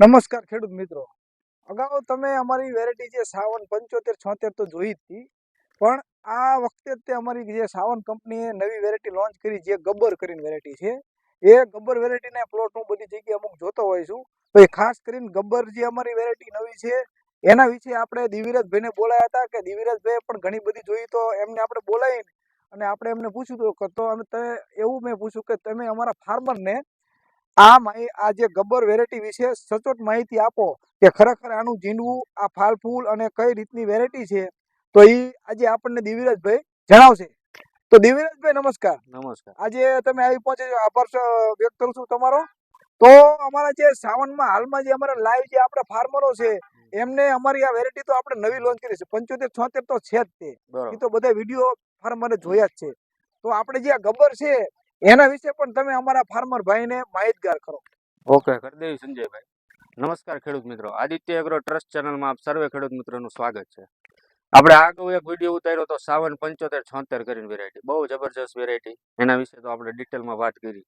નમસ્કાર ખેડૂત મિત્રો. અગાઉ તમે અમારી વેરાયટી જે સાવન પંચોતેર, છોતેર તો જોઈ હતી. પણ આ વખતે તે અમારી જે સાવન કંપનીએ નવી વેરાયટી લોન્ચ કરી, જે ગબ્બર કરીને વેરાયટી છે. એ ગબ્બર વેરાયટીના પ્લોટ હું બધી જગ્યાએ અમુક જોતો હોય છું. તો એ ખાસ કરીને ગબ્બર જે અમારી વેરાયટી નવી છે, એના વિશે આપણે દિવિરાજભાઈને બોલાયા હતા કે દિવિરાજભાઈ પણ ઘણી બધી જોઈ તો એમને આપણે બોલાવીને અને આપણે એમને પૂછ્યું તો અમે તમે એવું મેં પૂછ્યું કે તમે અમારા ફાર્મરને આ આ જે ગબ્બર વેરાયટી વિશે સચોટ માહિતી આપો કે ખરેખર આનું ઝીંડવું આ ફાલ ફૂલ અને કઈ રીતની વેરાયટી છે તો એ આજે આપણને દિવ્યરાજભાઈ જણાવશે. તો દિવ્યરાજભાઈ નમસ્કાર. નમસ્કાર. આજે તમે આવી પહોંચે છો. આભાર વ્યક્ત કરું છું તમારો. તો અમારા જે સાવનમાં હાલમાં જે અમારા લાઈવ જે આપણા ફાર્મરો છે એમને અમારી આ વેરાયટી તો આપણે નવી લોન્ચ કરી છે. પંચોતેર છોતેર તો છે જ તે. એ તો બધા વીડિયો ફાર્મરે જોયા જ છે. તો આપણે જે આ ગબ્બર છે એના વિશે પણ તમે અમારા ફાર્મર ભાઈને માહિતગાર કરો. ઓકે કરદેવી સંજયભાઈ. નમસ્કાર ખેડૂત મિત્રો. આદિત્ય એગ્રો ટ્રસ્ટ ચેનલમાં આપ સર્વે ખેડૂત મિત્રોનું સ્વાગત છે. આપણે આગળ એક વીડિયો ઉતાર્યો તો સાવન પંચોતેર છોતેર કરીને વેરાયટી બહુ જબરજસ્ત વેરાયટી એના વિશે તો આપણે ડિટેલમાં વાત કરી.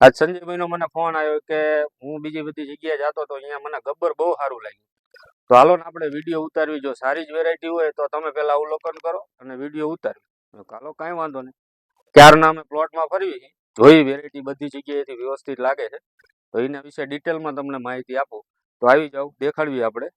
આજ સંજયભાઈનો મને ફોન આવ્યો કે હું બીજી બધી જગ્યાએ જતો તો અહીંયા મને ગબ્બર બહુ સારું લાગ્યું. તો હાલો ને આપણે વીડિયો ઉતારવી. જો સારી જ વેરાયટી હોય તો તમે પહેલા અવલોકન કરો અને વીડિયો ઉતારવી. હાલો કાંઈ વાંધો નહીં. ક્યારના અમે પ્લોટમાં ફરવી જોઈ વેરાયટી બધી જગ્યાએથી વ્યવસ્થિત લાગે છે. તો એના વિશે ડિટેલમાં તમને માહિતી આપું. તો આવી જાઓ, દેખાડવી આપણે.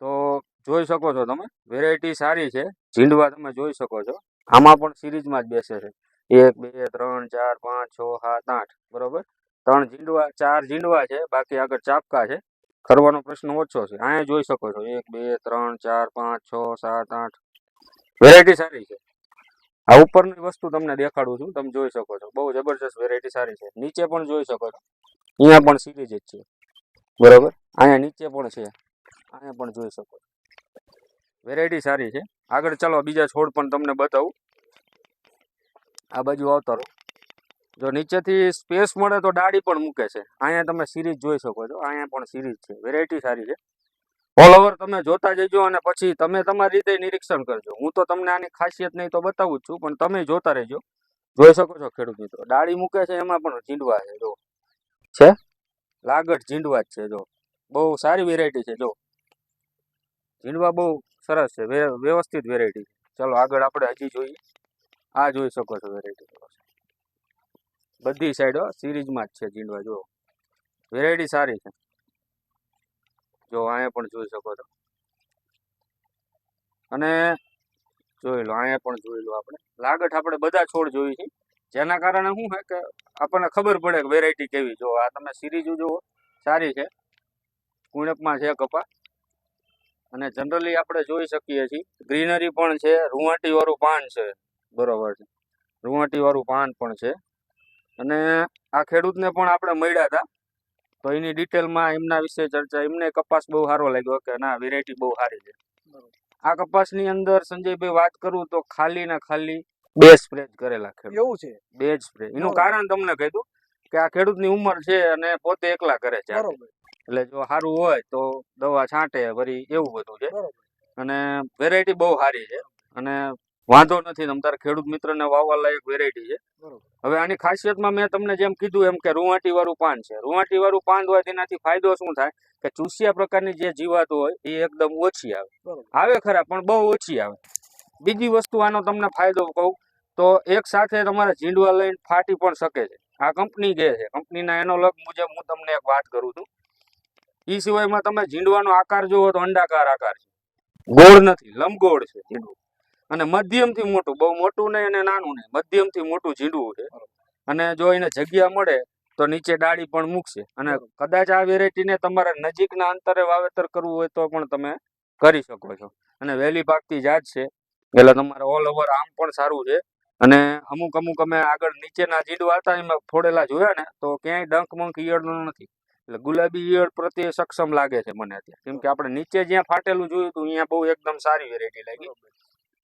તો જોઈ શકો છો તમે વેરાયટી સારી છે. ઝીંડવા તમે જોઈ શકો છો. આમાં પણ સિરીઝમાં જ બેસે છે. એક, બે, ત્રણ, ચાર, પાંચ, છ, સાત, આઠ. બરોબર? ત્રણ ઝીંડવા, ચાર ઝીંડવા છે. બાકી આગળ ચાપકા છે. કરવાનો પ્રશ્ન ઓછો છે. અહીંયા જોઈ શકો છો. એક, બે, ત્રણ, ચાર, પાંચ, છ, સાત, આઠ. વેરાયટી સારી છે. આ ઉપરની વસ્તુ તમને દેખાડું છું, તમે જોઈ શકો છો. બહુ જબરજસ્ત વેરાયટી સારી છે. નીચે પણ જોઈ શકો છો. અહીંયા પણ સિરીઝ જ છે. બરોબર? અહીંયા નીચે પણ છે. અહીંયા પણ જોઈ શકો છો. વેરાયટી સારી છે. આગળ ચાલો, બીજા છોડ પણ તમને બતાવું. આ બાજુ આવતા રહો જો નીચેથી સ્પેસ મળે તો ડાળી પણ મૂકે છે. અહીંયા તમે સિરીઝ જોઈ શકો છો. અહીંયા પણ સિરીઝ છે. વેરાયટી સારી છે. ઓલ ઓવર તમે જોતા જજો અને પછી તમે તમારી રીતે નિરીક્ષણ કરજો. હું તો તમને આની ખાસિયત નહીં તો બતાવું છું, પણ તમે જોતા રહેજો. જોઈ શકો છો ખેડૂત મિત્રો ડાળી મૂકે છે, એમાં પણ ઝીંડવા છે, જો. છે? લાગટ ઝીંડવા જ છે, જો. બહુ સારી વેરાયટી છે, જો. ઝીંડવા બહુ સરસ છે વ્યવસ્થિત વેરાયટી ચલો, આગળ આપણે હજી જોઈએ. આ જોઈ શકો છો વેરાયટી બધી સાઈડો સિરીઝમાં જ છે ઝીંડવા, જો. વેરાયટી સારી છે. જો અહીંયા પણ જોઈ શકો છો. અને જોઈ લો અહીંયા પણ જોઈ લો આપણે. લાગટ આપણે બધા છોડ જોઈ છે જેના કારણે શું છે કે આપણને ખબર પડે કે વેરાયટી કેવી. જો આ તમે સિરીઝ જુઓ, સારી છે. કુણકમાં છે કપા. અને જનરલી આપણે જોઈ શકીએ છીએ. ગ્રીનરી પણ છે, રૂવાટીવાળું પાન છે. બરોબર છે. રૂંવાટી વાળું પાન પણ છે. અને આ ખેડૂતને પણ આપણે મળ્યા હતા. તો એની ડિટેલમાં એમના વિશે ચર્ચા એમને કપાસ બહુ સારો લાગ્યો. કે ના વેરાયટી બહુ સારી છે. આ કપાસની અંદર સંજયભાઈ વાત કરું તો ખાલી ને ખાલી બે સ્પ્રે કરેલા ખેડૂત. એવું છે? બે જ સ્પ્રે એનું કારણ તમને કીધું કે આ ખેડૂતની ઉંમર છે અને પોતે એકલા કરે છે એટલે જો સારું હોય તો દવા છાંટે વરી એવું બધું છે. અને વેરાયટી બહુ સારી છે. અને વાંધો નથી તમ તારે ખેડૂત મિત્રને વાવવા લાયક વેરાયટી છે હવે આની ખાસિયતમાં મેં તમને જેમ કીધું એમ કે રૂવાટી વાળું પાન છે. રૂવાટી વાળું પાન હોય તેનાથી ફાયદો શું થાય? કે ચૂસિયા પ્રકારની જે જીવાતો હોય એ એકદમ ઓછી આવે. આવે ખરા પણ બહુ ઓછી આવે. બીજી વસ્તુ આનો તમને ફાયદો કહું તો એક સાથે તમારે ઝીંડવા લઈને ફાટી પણ શકે છે. આ કંપની કે છે. કંપનીના એનોલોગ મુજબ હું તમને એક વાત કરું છું. એ સિવાયમાં તમે ઝીંડવાનો આકાર જુઓ તો અંડાકાર આકાર છે. ગોળ નથી લંબગોળ છે ઝીંડવું અને મધ્યમથી મોટું બહુ મોટું નહીં અને નાનું નહીં મધ્યમથી મોટું ઝીંડવું છે. અને જો એને જગ્યા મળે તો નીચે ડાળી પણ મૂકશે. અને કદાચ આ વેરાયટીને તમારે નજીકના અંતરે વાવેતર કરવું હોય તો પણ તમે કરી શકો છો. અને વહેલી પાકતી જાત છે. એટલે તમારે ઓલ ઓવર આમ પણ સારું છે. અને અમુક અમુક અમે આગળ નીચેના જીડવા હતા એમાં ફોડેલા જોયા ને તો ક્યાંય ડંક મંક ઈયળનો નથી. એટલે ગુલાબી ઈયળ પ્રત્યે સક્ષમ લાગે છે મને અત્યારે. કેમ કે આપણે નીચે જ્યાં ફાટેલું જોયું હતું અહીંયા બહુ એકદમ સારી વેરાયટી લાગી.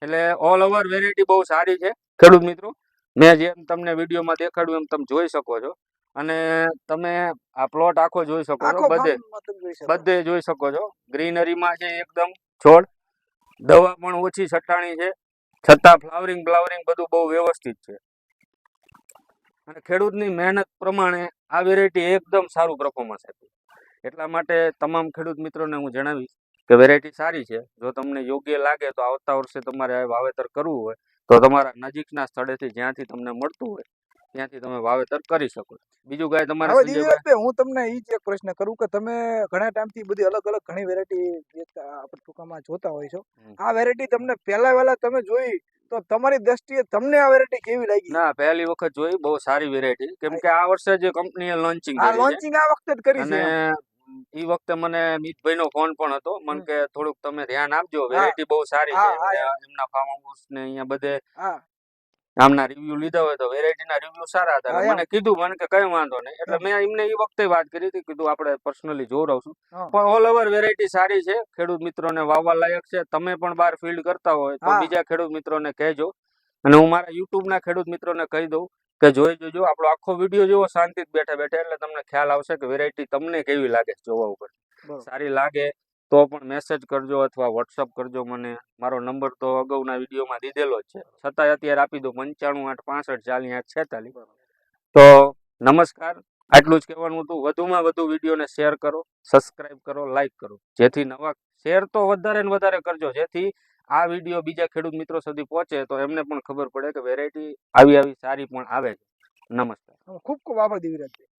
એટલે ઓલ ઓવર વેરાયટી બહુ સારી છે. ખેડૂત મિત્રો મેં જેમ તમને વિડીયોમાં દેખાડ્યું એમ તમે જોઈ શકો છો. અને તમે આ પ્લોટ આખો જોઈ શકો છો બધે. બધે જોઈ શકો છો. ગ્રીનરીમાં છે એકદમ છોડ દવા પણ ઓછી છટાણી છે. છતાં ફ્લાવરિંગ બ્લાવરિંગ બધું બહુ વ્યવસ્થિત છે. અને ખેડૂતની મહેનત પ્રમાણે આ વેરાયટી એકદમ સારું પરફોર્મન્સ આપ્યું. એટલા માટે તમામ ખેડૂત મિત્રોને હું જણાવીશ કે વેરાયટી સારી છે. જો તમને યોગ્ય લાગે તો આવતા વર્ષે તમારે આ વાવેતર કરવું હોય તો તમારા નજીકના સ્થળેથી જ્યાંથી તમને મળતું હોય ત્યાંથી તમે વાવેતર કરી શકો બીજું કઈ તમારે હું તમને એ જ એક પ્રશ્ન કરું કે તમે ઘણા ટાઈમથી બધી અલગ અલગ ઘણી વેરાયટી આપણે ટૂંકામાં જોતા હોય છો. આ વેરાયટી તમને પહેલા વહેલા તમે જોઈ તો તમારી દ્રષ્ટિએ તમને આ વેરાયટી કેવી લાગી? ના પહેલી વખત જોઈ બહુ સારી વેરાયટી કેમ કે આ વર્ષે જે કંપનીએ લોન્ચિંગ આ લોન્ચિંગ આ વખતે જ કરી છે ઈ વખતે મને મિતભાઈ નો ફોન પણ હતો. મને કે થોડુંક તમે ધ્યાન આપજો. વેરાયટી બહુ સારી છે. એમના ફાર્મ હાઉસ ને અહીંયા બધે આમના રિવ્યુ લીધા હોય તો વેરાયટી ના રિવ્યુ સારા હતા. મને કીધું મને કે કઈ વાંધો નહીં. એટલે મેં એમને એ વખતે વાત કરી હતી કીધું આપણે પર્સનલી જોરાવશું. પણ ઓલ ઓવર વેરાયટી સારી છે. ખેડૂત મિત્રોને વાવવા લાયક છે. તમે પણ બાર ફિલ્ડ કરતા હોય તો બીજા ખેડૂત મિત્રોને કહેજો. અને હું મારા યુટ્યુબ ના ખેડૂત મિત્રોને કહી દઉં કે જોઈ જોજો આપણો આખો વીડિયો જોવો શાંતિથી બેઠા બેઠા એટલે તમને ખ્યાલ આવશે કે વેરાયટી તમને કેવી લાગે જોવા ઉપર. સારી લાગે તો પણ મેસેજ કરજો અથવા વોટ્સઅપ કરજો મને. મારો નંબર તો અગાઉના વિડીયોમાં દીધેલો જ છે. છતાંય અત્યારે આપી દો પંચાણું આઠ પાસઠ ચાલીસ આઠ છેતાલીસ. તો નમસ્કાર. આટલું જ કહેવાનું હતું. વધુમાં વધુ વિડીયોને શેર કરો સબસ્ક્રાઇબ કરો લાઇક કરો. જેથી નવા શેર તો વધારે ને વધારે કરજો. જેથી આ વીડિયો બીજા ખેડૂત મિત્રો સુધી પહોંચે તો એમને પણ ખબર પડે કે વેરાયટી આવી આવી સારી પણ આવે છે. નમસ્કાર. ખૂબ ખૂબ આભાર દિવ્યરાજભાઈ.